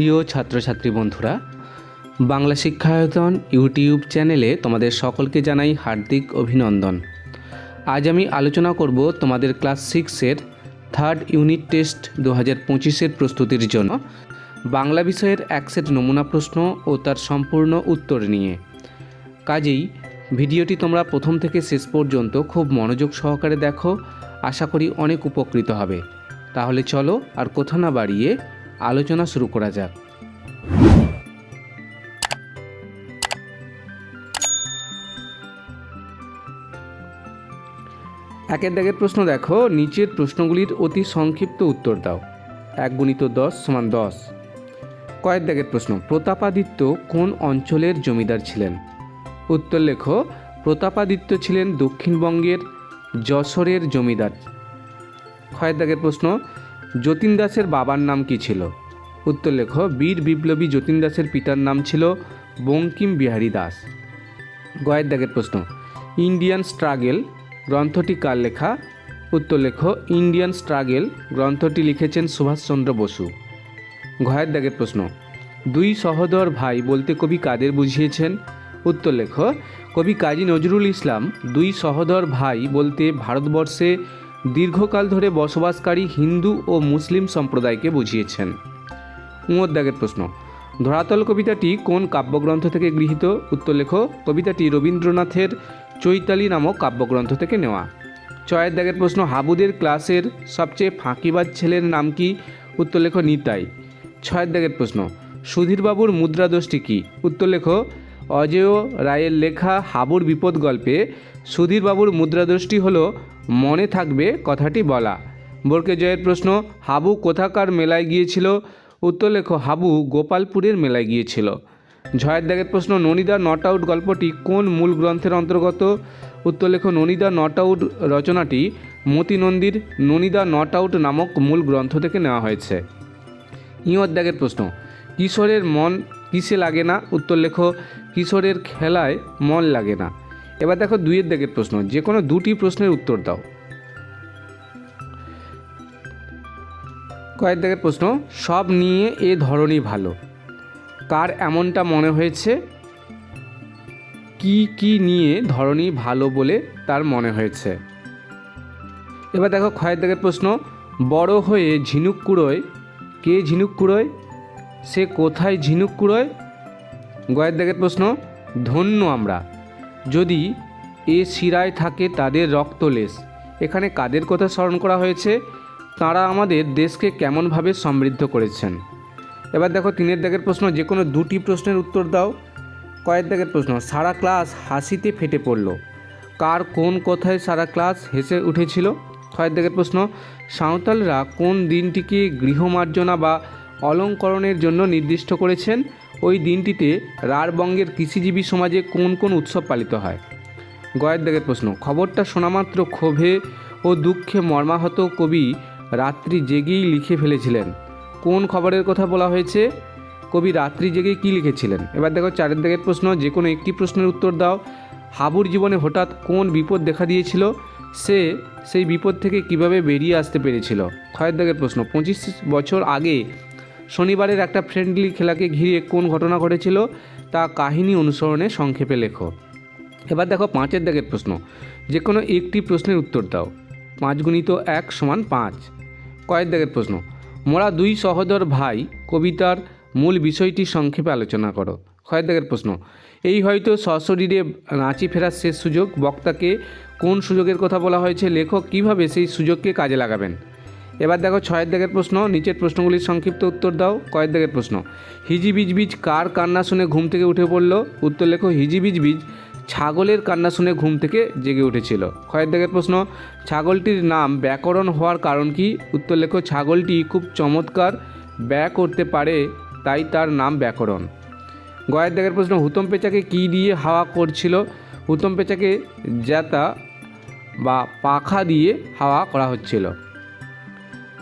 প্রিয় ছাত্রছাত্রী বন্ধুরা, বাংলা শিক্ষায়তন ইউটিউব চ্যানেলে তোমাদের সকলকে জানাই হার্দিক অভিনন্দন। আজ আমি আলোচনা করব তোমাদের ক্লাস সিক্সের থার্ড ইউনিট টেস্ট দু হাজার পঁচিশের প্রস্তুতির জন্য বাংলা বিষয়ের এক সেট নমুনা প্রশ্ন ও তার সম্পূর্ণ উত্তর নিয়ে। কাজেই ভিডিওটি তোমরা প্রথম থেকে শেষ পর্যন্ত খুব মনোযোগ সহকারে দেখো, আশা করি অনেক উপকৃত হবে। তাহলে চলো আর কোথা না বাড়িয়ে আলোচনা শুরু করা যাক। একের দাগের প্রশ্ন দেখো, নিচের প্রশ্নগুলির অতি সংক্ষিপ্ত উত্তর দাও। এক গুণিত দশ সমান দশ। কয়েক দাগের প্রশ্ন, প্রতাপাদিত্য কোন অঞ্চলের জমিদার ছিলেন? উত্তর লেখো, প্রতাপাদিত্য ছিলেন দক্ষিণবঙ্গের যশোরের জমিদার। কয়েক দাগের প্রশ্ন যতীন দাসের বাবার নাম কি ছিল? উত্তর লেখ, বীর বিপ্লবী যতীন দাসের পিতার নাম ছিল বঙ্কিম বিহারী দাস। গয়ের দাগের প্রশ্ন, ইন্ডিয়ান স্ট্রাগেল গ্রন্থটি কার লেখা? উত্তর লেখ, ইন্ডিয়ান স্ট্রাগেল গ্রন্থটি লিখেছেন সুভাষচন্দ্র বসু। ঘয়ের দাগের প্রশ্ন, দুই সহোদর ভাই বলতে কবি কাদের বুঝিয়েছেন? উত্তর লেখ, কবি কাজী নজরুল ইসলাম দুই সহোদর ভাই বলতে ভারতবর্ষে দীর্ঘকাল ধরে বসবাসকারী হিন্দু ও মুসলিম সম্প্রদায়কে বুঝিয়েছেন। উমর দাগের প্রশ্ন, ধরাতল কবিতাটি কোন কাব্যগ্রন্থ থেকে গৃহীত? উত্তর লেখ, কবিতাটি রবীন্দ্রনাথের চৈতালি নামক কাব্যগ্রন্থ থেকে নেওয়া। চয়ের দাগের প্রশ্ন, হাবুদের ক্লাসের সবচেয়ে ফাঁকিবাজ ছেলের নাম কি? উত্তর লেখ, নিতাই। ছয়ের দাগের প্রশ্ন, সুধীরবাবুর মুদ্রাদোষটি কি? উত্তর লেখ অজেয় রায়ের লেখা হাবুর বিপদ গল্পে সুধীরবাবুর মুদ্রাদোষটি হল, মনে থাকবে কথাটি বলা। বোরকে জয়ের প্রশ্ন, হাবু কোথাকার মেলায় গিয়েছিল? উত্তর লেখ, হাবু গোপালপুরের মেলায় গিয়েছিল। ঝয়ের দাগের প্রশ্ন, ননিদা নট আউট গল্পটি কোন মূল গ্রন্থের অন্তর্গত? উত্তর লেখ, ননিদা নট আউট রচনাটি মতি নন্দীর ননিদা নট আউট নামক মূল গ্রন্থ থেকে নেওয়া হয়েছে। ইঁয়র দাগের প্রশ্ন, কিশোরের মন কিসে লাগে না? উত্তর লেখো, কিশোরের খেলায় মন লাগে না। এবার দেখো দুইয়ের দাগের প্রশ্ন যে কোনো দুটি প্রশ্নের উত্তর দাও। কয়েক দাগের প্রশ্ন, সব নিয়ে এ ধরনই ভালো। কার এমনটা মনে হয়েছে? কি কি নিয়ে ধরনই ভালো বলে তার মনে হয়েছে। এবার দেখো ক্ষয়ের দাগের প্রশ্ন, বড় হয়ে ঝিনুক কুড়োয়, কে ঝিনুক কুড়োয়? সে কোথায় ঝিনুক কুড়োয়? গয়ের দাগের প্রশ্ন, ধন্য আমরা। যদি এ শিরায় থাকে তাদের রক্ত রক্তলেশ, এখানে কাদের কথা স্মরণ করা হয়েছে? তাঁরা আমাদের দেশকে কেমনভাবে সমৃদ্ধ করেছেন? এবার দেখো তিনের দাগের প্রশ্ন, যে কোনো দুটি প্রশ্নের উত্তর দাও। কয়েক দাগের প্রশ্ন, সারা ক্লাস হাসিতে ফেটে পড়ল। কার কোন কথায় সারা ক্লাস হেসে উঠেছিল? ছয়ের দাগের প্রশ্ন, সাঁওতালরা কোন দিনটিকে গৃহমার্জনা বা অলঙ্করণের জন্য নির্দিষ্ট করেছেন, ওই দিনটিতে রাঢ়বঙ্গের কৃষিজীবী সমাজে কোন কোন উৎসব পালিত হয়? গয়ের দাগের প্রশ্ন, খবরটা শোনামাত্র ক্ষোভে ও দুঃখে মর্মাহত কবি রাত্রি জেগেই লিখে ফেলেছিলেন। কোন খবরের কথা বলা হয়েছে? কবি রাত্রি জেগে কী লিখেছিলেন? এবার দেখো চারের দাগের প্রশ্ন, যে কোনো একটি প্রশ্নের উত্তর দাও। হাবুর জীবনে হঠাৎ কোন বিপদ দেখা দিয়েছিল? সে সেই বিপদ থেকে কীভাবে বেরিয়ে আসতে পেরেছিল? ক্ষয়ের দাগের প্রশ্ন, পঁচিশ বছর আগে শনিবারের একটা ফ্রেন্ডলি খেলাকে ঘিরে কোন ঘটনা ঘটেছিল, তা কাহিনী অনুসরণে সংক্ষেপে লেখো। এবার দেখো পাঁচের দাগের প্রশ্ন। যে কোনো একটি প্রশ্নের উত্তর দাও। পাঁচ গুণিত এক সমান পাঁচ। কয়েক দাগের প্রশ্ন। মোরা দুই সহোদর ভাই কবিতার মূল বিষয়টি সংক্ষেপে আলোচনা করো। কয়েক দাগের প্রশ্ন। এই হয়তো সশরীরে নাচি ফেরার শেষ সুযোগ। বক্তাকে কোন সুযোগের কথা বলা হয়েছে? লেখক কীভাবে সেই সুযোগকে কাজে লাগাবেন? এবার দেখো ছয়ের দাগের প্রশ্ন, নিচের প্রশ্নগুলির সংক্ষিপ্ত উত্তর দাও কয়েক দাগের প্রশ্ন। হিজি বিজ কার কান্না শুনে ঘুম থেকে উঠে পড়ল? উত্তর লেখো হিজি বিজ ছাগলের কান্না শুনে ঘুম থেকে জেগে উঠেছিল। ক্ষয়ের দাগের প্রশ্ন, ছাগলটির নাম ব্যাকরণ হওয়ার কারণ কি? উত্তর লেখো, ছাগলটি খুব চমৎকার ব্যয় করতে পারে, তাই তার নাম ব্যাকরণ। গয়ের দাগের প্রশ্ন, হুতম পেঁচাকে কী দিয়ে হাওয়া করছিল? হুতম পেঁচাকে জ্যাতা বা পাখা দিয়ে হাওয়া করা হচ্ছিল।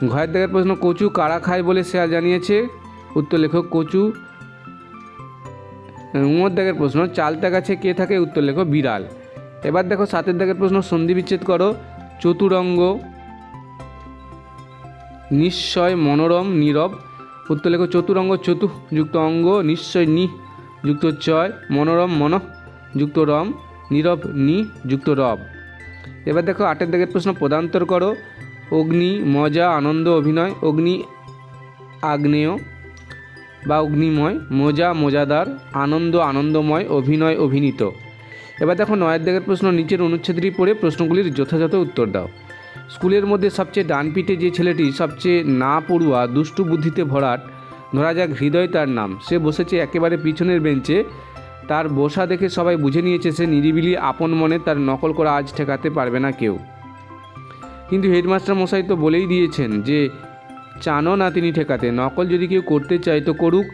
ঘয়ের দাগের প্রশ্ন, কচু কারা খায়? বলে সে জানিয়েছে। উত্তর লেখক, কচু। উমর দাগের প্রশ্ন, চালতা গাছে কে থাকে? উত্তর লেখো বিড়াল। এবার দেখো সাতের দাগের প্রশ্ন, সন্ধি বিচ্ছেদ করো। চতুরঙ্গ, নিশ্চয় মনোরম, নীরব। উত্তর লেখো চতুরঙ্গ চতু যুক্ত অঙ্গ, নিশ্চয় নি, যুক্ত চয়, মনোরম, মন, যুক্ত রম, নীরব, নি, যুক্ত রব। এবার দেখো আটের দিকের প্রশ্ন, পদান্তর করো। অগ্নি, মজা, আনন্দ, অভিনয়, অগ্নি, আগ্নেয় বা অগ্নিময়, মজা, মজাদার, আনন্দ, আনন্দময়, অভিনয়, অভিনীত। এবার দেখো নয়ের দিকের প্রশ্ন, নিচের অনুচ্ছেদটি পড়ে প্রশ্নগুলির যথাযথ উত্তর দাও। স্কুলের মধ্যে সবচেয়ে ডান পিঠে যে ছেলেটি সবচেয়ে না পড়ুয়া দুষ্টু বুদ্ধিতে ভরাট, ধরা যাক হৃদয় তার নাম, সে বসেছে একেবারে পিছনের বেঞ্চে, তার বসা দেখে সবাই বুঝে নিয়েছে সে নিরিবিলি আপন মনে তার নকল করা আজ ঠেকাতে পারবে না কেউ। কিন্তু হেডমাস্টার মশাই তো বলেই দিয়েছেন যে চানও না তিনি ঠেকাতে, নকল যদি কেউ করতে চায় তো করুক,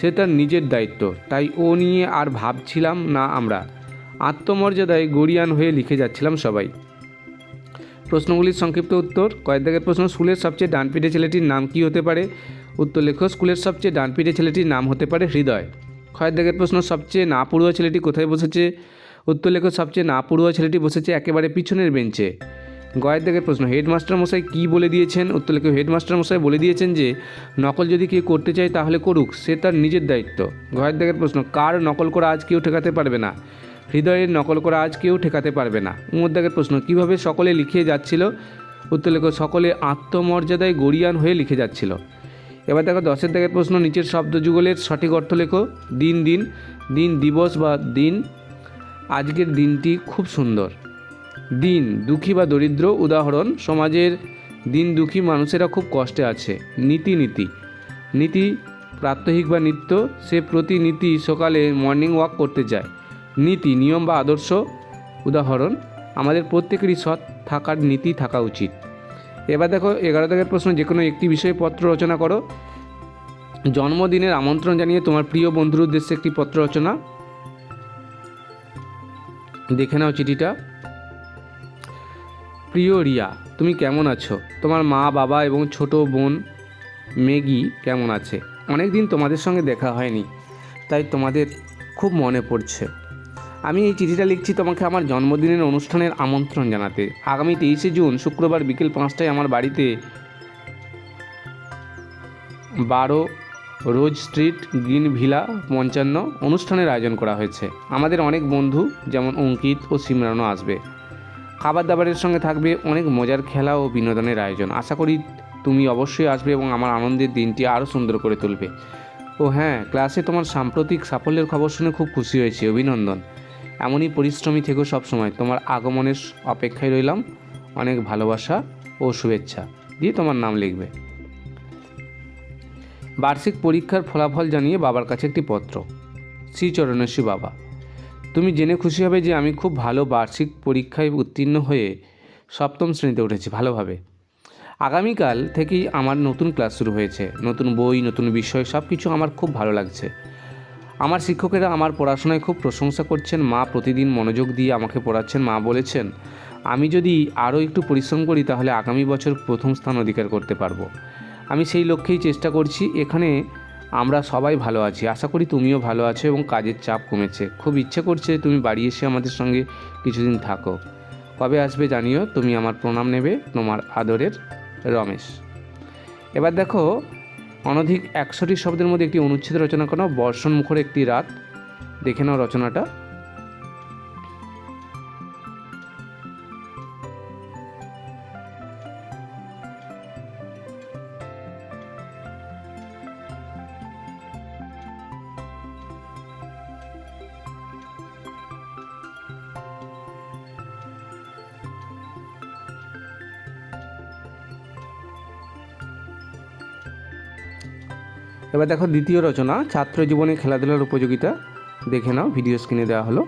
সে তার নিজের দায়িত্ব। তাই ও নিয়ে আর ভাবছিলাম না আমরা। আত্মমর্যাদায় গড়িয়ান হয়ে লিখে যাচ্ছিলাম সবাই। প্রশ্নগুলির সংক্ষিপ্ত উত্তর। কয়েক দাগের প্রশ্ন, স্কুলের সবচেয়ে ডানপিটে ছেলেটির নাম কি হতে পারে? উত্তর লেখো, স্কুলের সবচেয়ে ডানপিটে ছেলেটির নাম হতে পারে হৃদয়। ক্ষয়ের দাগের প্রশ্ন, সবচেয়ে না পড়ুয়া ছেলেটি কোথায় বসেছে? উত্তর লেখো, সবচেয়ে না পড়ুয়া ছেলেটি বসেছে একেবারে পিছনের বেঞ্চে। গয়ের দাগের প্রশ্ন, হেডমাস্টার মশাই কী বলে দিয়েছেন? উত্তর লেখো, হেডমাস্টার মশাই বলে দিয়েছেন যে, নকল যদি কেউ করতে চায় তাহলে করুক, সে তার নিজের দায়িত্ব। গয়ের দাগের প্রশ্ন, কার নকল করা আজ কেউ ঠেকাতে পারবে না? হৃদয়ের নকল করা আজ কেউ ঠেকাতে পারবে না? উমর উমরদাগের প্রশ্ন, কীভাবে সকলে লিখিয়ে যাচ্ছিল? উত্তর লেখো, সকলে আত্মমর্যাদায় গড়িয়ান হয়ে লিখে যাচ্ছিল। এবার দেখো, দশের দাগের প্রশ্ন, নিচের শব্দ যুগলের সঠিক অর্থ লেখো। দিন দিন দিন দিবস বা দিন, আজকের দিনটি খুব সুন্দর। দিন দুঃখী বা দরিদ্র, উদাহরণ, সমাজের দিন দুঃখী মানুষেরা খুব কষ্টে আছে। নীতি নীতি। নীতি প্রাত্যহিক বা নিত্য, সে প্রতিনীতি সকালে মর্নিং ওয়াক করতে যায়। নীতি, নিয়ম বা আদর্শ, উদাহরণ, আমাদের প্রত্যেকেরই সৎ থাকার নীতি থাকা উচিত। এবার দেখো, এগারো দাগের প্রশ্ন যে কোনো একটি বিষয়ে পত্র রচনা করো। জন্মদিনের আমন্ত্রণ জানিয়ে তোমার প্রিয় বন্ধুর উদ্দেশ্যে একটি পত্র রচনা। দেখে নাও চিঠিটা। প্রিয় রিয়া, তুমি কেমন আছো? তোমার মা, বাবা এবং ছোট বোন মেগি কেমন আছে? অনেক দিন তোমাদের সঙ্গে দেখা হয়নি, তাই তোমাদের খুব মনে পড়ছে। আমি এই চিঠিটা লিখছি তোমাকে আমার জন্মদিনের অনুষ্ঠানের আমন্ত্রণ জানাতে। আগামী তেইশে জুন, শুক্রবার বিকেল পাঁচটায় আমার বাড়িতে বারো রোজ স্ট্রিট, গ্রিন ভিলা পঞ্চান্ন অনুষ্ঠানের আয়োজন করা হয়েছে। আমাদের অনেক বন্ধু, যেমন অঙ্কিত ও সিমরানও আসবে। খাবার দাবারের সঙ্গে থাকবে অনেক মজার খেলা ও বিনোদনের আয়োজন। আশা করি তুমি অবশ্যই আসবে এবং আমার আনন্দের দিনটি আরও সুন্দর করে তুলবে। ও হ্যাঁ ক্লাসে তোমার সাম্প্রতিক সাফল্যের খবর শুনে খুব খুশি হয়েছি। অভিনন্দন। এমনই পরিশ্রমী থেকো সবসময়। তোমার আগমনের অপেক্ষায় রইলাম। অনেক ভালোবাসা ও শুভেচ্ছা। দিয়ে তোমার নাম লিখবে। বার্ষিক পরীক্ষার ফলাফল জানিয়ে বাবার কাছে একটি পত্র। শ্রী চরণেশ্বী বাবা। তুমি জেনে খুশি হবে যে আমি খুব ভালো বার্ষিক পরীক্ষায় উত্তীর্ণ হয়ে সপ্তম শ্রেণীতে উঠেছি ভালোভাবে। আগামীকাল থেকেই আমার নতুন ক্লাস শুরু হয়েছে। নতুন বই, নতুন বিষয় সব কিছু আমার খুব ভালো লাগছে। আমার শিক্ষকেরা আমার পড়াশোনায় খুব প্রশংসা করছেন। মা প্রতিদিন মনোযোগ দিয়ে আমাকে পড়াচ্ছেন। মা বলেছেন, আমি যদি আরও একটু পরিশ্রম করি, তাহলে আগামী বছর প্রথম স্থান অধিকার করতে পারব। আমি সেই লক্ষ্যেই চেষ্টা করছি। এখানে আমরা সবাই ভালো আছি। আশা করি তুমিও ভালো আছো এবং কাজের চাপ কমেছে। খুব ইচ্ছে করছে তুমি বাড়ি এসে আমাদের সঙ্গে কিছুদিন থাকো। কবে আসবে জানিও? তুমি আমার প্রণাম নেবে, তোমার আদরের রমেশ। এবার দেখো, অনধিক একশোটি শব্দের মধ্যে একটি অনুচ্ছেদ রচনা করো। বর্ষণ মুখর একটি রাত। দেখে নাও রচনাটা। এবার দেখো দ্বিতীয় রচনা ছাত্র জীবনে খেলাধুলার উপযোগিতা। দেখে নাও ভিডিও স্ক্রিনে দেওয়া হলো।